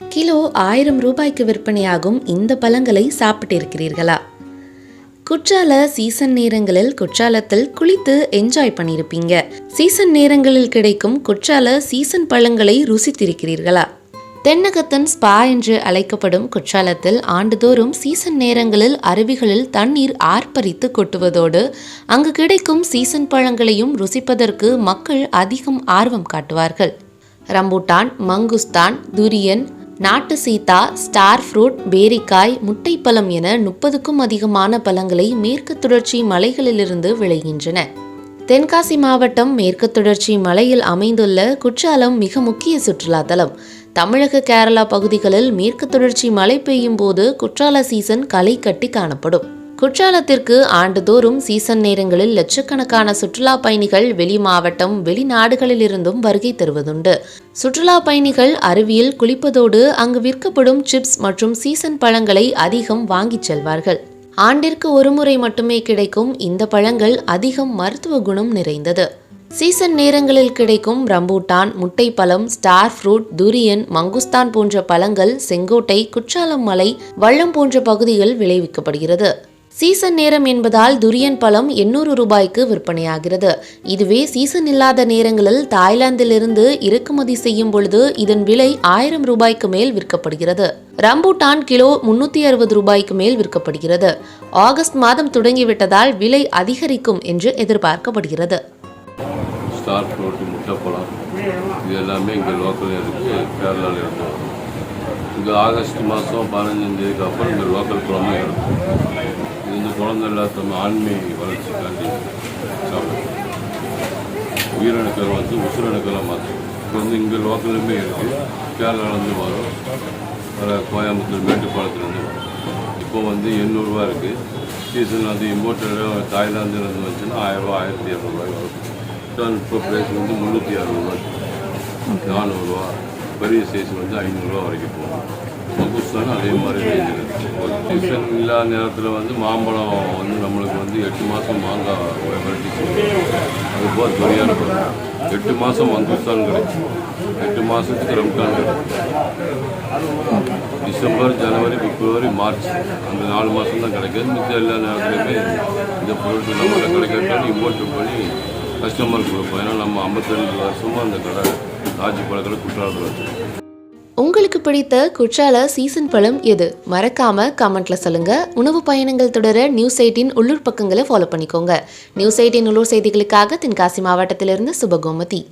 Kilo ஆயிரம் ரூபாய்க்கு விற்பனையாகும் இந்த பழங்களை சாப்பிட்டிருக்கிறீர்களா? குற்றால சீசன் நேரங்களில் குற்றாலத்தில் குளித்து என்ஜாய் பண்ணியிருப்பீங்க. சீசன் நேரங்களில் கிடைக்கும் குற்றால சீசன் பழங்களை ருசித்திருக்கிறீர்களா? தென்னகத்தன் ஸ்பா என்று அழைக்கப்படும் குற்றாலத்தில் ஆண்டுதோறும் சீசன் நேரங்களில் அருவிகளில் தண்ணீர் ஆர்ப்பரித்து கொட்டுவதோடு அங்கு கிடைக்கும் சீசன் பழங்களையும் ருசிப்பதற்கு மக்கள் அதிகம் ஆர்வம் காட்டுவார்கள். ரம்பூட்டான் மங்குஸ்தான் துரியன் நாட்டு சீதா ஸ்டார் ஃப்ரூட் பேரிக்காய் முட்டைப்பழம் என முப்பதுக்கும் அதிகமான பழங்களை மேற்கு தொடர்ச்சி மலைகளிலிருந்து விளைகின்றன. தென்காசி மாவட்டம் மேற்கு தொடர்ச்சி மலையில் அமைந்துள்ள குற்றாலம் மிக முக்கிய சுற்றுலா தலம். தமிழக கேரளா பகுதிகளில் மேற்கு தொடர்ச்சி மழை பெய்யும் போது குற்றால சீசன் களை கட்டி காணப்படும். குற்றாலத்திற்கு ஆண்டுதோறும் சீசன் நேரங்களில் லட்சக்கணக்கான சுற்றுலா பயணிகள் வெளி மாவட்டம் வெளிநாடுகளிலிருந்தும் வருகை தருவதுண்டு. சுற்றுலா பயணிகள் அருவியில் குளிப்பதோடு அங்கு விற்கப்படும் சிப்ஸ் மற்றும் சீசன் பழங்களை அதிகம் வாங்கிச் செல்வார்கள். ஆண்டிற்கு ஒருமுறை மட்டுமே கிடைக்கும் இந்த பழங்கள் அதிகம் மருத்துவ குணம் நிறைந்தது. சீசன் நேரங்களில் கிடைக்கும் ரம்பூட்டான் முட்டைப்பழம் ஸ்டார் ஃப்ரூட் துரியன் மங்குஸ்தான் போன்ற பழங்கள் செங்கோட்டை குற்றாலம் மலை வள்ளம் போன்ற பகுதிகள் விளைவிக்கப்படுகிறது. சீசன் நேரம் என்பதால் துரியன் பழம் எண்ணூறு ரூபாய்க்கு விற்பனையாகிறது. இதுவே சீசன் இல்லாத நேரங்களில் தாய்லாந்திலிருந்து இறக்குமதி செய்யும் பொழுது இதன் விலை ஆயிரம் ரூபாய்க்கு மேல் விற்கப்படுகிறது. ரம்பூட்டான் கிலோ முன்னூத்தி அறுபது ரூபாய்க்கு மேல் விற்கப்படுகிறது. ஆகஸ்ட் மாதம் தொடங்கிவிட்டதால் விலை அதிகரிக்கும் என்று எதிர்பார்க்கப்படுகிறது. ஸ்டார் ஃப்ரூட் முட்டைப்பழம் இது எல்லாமே இங்கே இருக்குது கேரளாவில் இங்கே ஆகஸ்ட் மாதம் பதினஞ்சாந்தேதிக்கு அப்புறம் இங்கே லோக்கல் பழமும் இருக்கும் குழந்தை எல்லாத்தமே ஆண்மை வளர்ச்சிக்காண்டி சாப்பிடும் உயிரணுக்கள் வந்து உசுரணுக்களை மாற்றும் இப்போ வந்து இங்கே லோக்கலுமே இருக்குது கேரளாவிலேருந்து வரும். வர கோயம்புத்தூர் மேட்டுப்பாளத்துலேருந்து வரும். இப்போ வந்து எண்ணூறுரூவா இருக்குது சீசன் வந்து இம்போர்ட்டடாக தாய்லாந்துலேருந்து வந்துச்சுன்னா ஆயிரரூவா ஆயிரத்தி இரநூறுவாய் வரும் இப்போ ப்ரைஸ் வந்து முந்நூற்றி அறுபது ரூபாய் நானூறுரூவா பெரிய சைஸ் வந்து ஐநூறுரூவா வரைக்கும் போகும். மங்குஸ்தான் அதே மாதிரி சீசன் இல்லாத நேரத்தில் வந்து மாம்பழம் வந்து நம்மளுக்கு வந்து எட்டு மாதம் மாங்காய் வெரைட்டி அது போல் துணியான பழம். எட்டு மாதம் மங்குஸ்தான் கிடைக்கும் எட்டு மாதத்துக்கு ரம்கான் கிடைக்கும் டிசம்பர் ஜனவரி பிப்ரவரி மார்ச். அந்த நாலு மாதம் தான் கிடைக்காது மிச்சம் எல்லா நேரத்துலையுமே இந்த பொருட்கள் நம்மகிட்ட கிடைக்கிறது இம்போர்ட் பண்ணி கஸ்டமருக்கு கொடுப்போம். ஏன்னா நம்ம ஐம்பத்தஞ்சு வருஷமாக அந்த கடை காஜி பழங்கள் குற்றாலத்தில் வச்சுருக்கோம் உங்களுக்கு பிடித்த குற்றால சீசன் பழம் எது? மறக்காம கமெண்ட்ல சொல்லுங்க. உணவு பயணங்கள் தொடர நியூஸ் எயிட்டின் உள்ளூர் பக்கங்களை ஃபாலோ பண்ணிக்கோங்க. நியூஸ் எயிட்டின் உள்ளூர் செய்திகளுக்காக தென்காசி மாவட்டத்திலிருந்து சுபகோமதி.